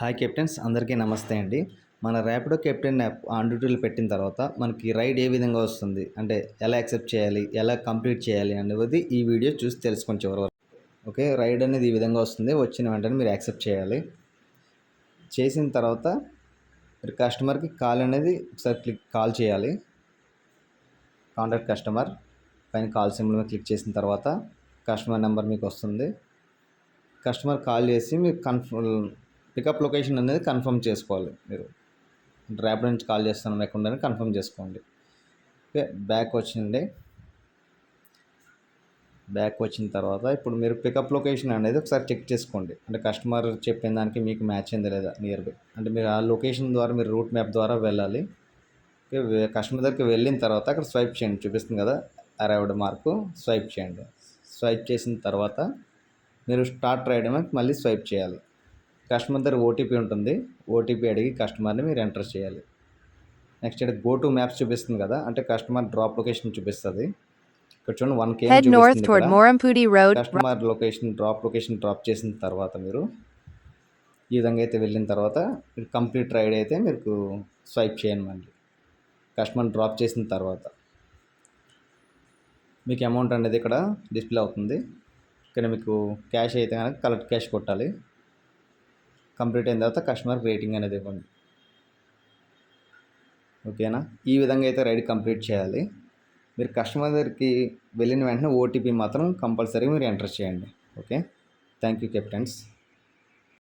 Hi captains అందరికీ నమస్తే అండి. మన ర్యాపిడో కెప్టెన్ యాప్ ఆన్ పెట్టిన తర్వాత మనకి రైడ్ ఏ విధంగా వస్తుంది అంటే ఎలా యాక్సెప్ట్ చేయాలి ఎలా కంప్లీట్ చేయాలి అనేది ఈ వీడియో చూసి తెలుసుకొని చివరి వరకు. ఓకే రైడ్ అనేది ఈ విధంగా వస్తుంది వచ్చిన వెంటనే మీరు యాక్సెప్ట్ చేయాలి. చేసిన తర్వాత మీరు కస్టమర్కి కాల్ అనేది ఒకసారి క్లిక్ కాల్ చేయాలి. కాంటాక్ట్ కస్టమర్ పైన కాల్ సింబల్ మీద క్లిక్ చేసిన తర్వాత కస్టమర్ నెంబర్ మీకు వస్తుంది. కస్టమర్ కాల్ చేసి మీరు కన్ఫర్మ్ పికప్ లొకేషన్ అనేది కన్ఫర్మ్ చేసుకోవాలి మీరు. డ్రైవర్ నుంచి కాల్ చేస్తాను లేకుండా కన్ఫర్మ్ చేసుకోండి. ఓకే బ్యాక్ వచ్చింది. బ్యాక్ వచ్చిన తర్వాత ఇప్పుడు మీరు పికప్ లొకేషన్ అనేది ఒకసారి చెక్ చేసుకోండి. అంటే కస్టమర్ చెప్పిన దానికి మీకు మ్యాచ్ అయింది లేదా నియర్ బై అంటే మీరు ఆ లొకేషన్ ద్వారా మీరు రూట్ మ్యాప్ ద్వారా వెళ్ళాలి. కస్టమర్ దగ్గరికి వెళ్ళిన తర్వాత అక్కడ స్వైప్ చేయండి. చూపిస్తుంది కదా అరైవ్డ్ మార్కు స్వైప్ చేయండి. స్వైప్ చేసిన తర్వాత మీరు స్టార్ట్ రైడ్ మళ్ళీ స్వైప్ చేయాలి. కస్టమర్ దగ్గర ఓటీపీ ఉంటుంది. ఓటీపీ అడిగి కస్టమర్ని మీరు ఎంటర్ చేయాలి. నెక్స్ట్ ఇక్కడ గో టు మ్యాప్స్ చూపిస్తుంది కదా. అంటే కస్టమర్ డ్రాప్ లొకేషన్ చూపిస్తుంది. ఇక్కడ చూడండి one K Head north toward Morampudi Road. Customer location drop location drop చేసిన తర్వాత మీరు ఈ విధంగా అయితే వెళ్ళిన తర్వాత మీరు కంప్లీట్ రైడ్ అయితే మీకు స్వైప్ చేయండి. మళ్ళీ కస్టమర్ డ్రాప్ చేసిన తర్వాత మీకు అమౌంట్ అనేది ఇక్కడ డిస్ప్లే అవుతుంది. ఇక్కడ మీకు క్యాష్ అయితే కనుక కలెక్ట్ క్యాష్ కొట్టాలి. కంప్లీట్ అయిన తర్వాత కస్టమర్ రేటింగ్ అనేది ఇవ్వండి. ఓకేనా? ఈ విధంగా అయితే రైడ్ కంప్లీట్ చేయాలి. మీరు కస్టమర్ దగ్గరికి వెళ్ళిన వెంటనే ఓటీపీ మాత్రం కంపల్సరీ మీరు ఎంటర్ చేయండి. ఓకే? Thank you captains.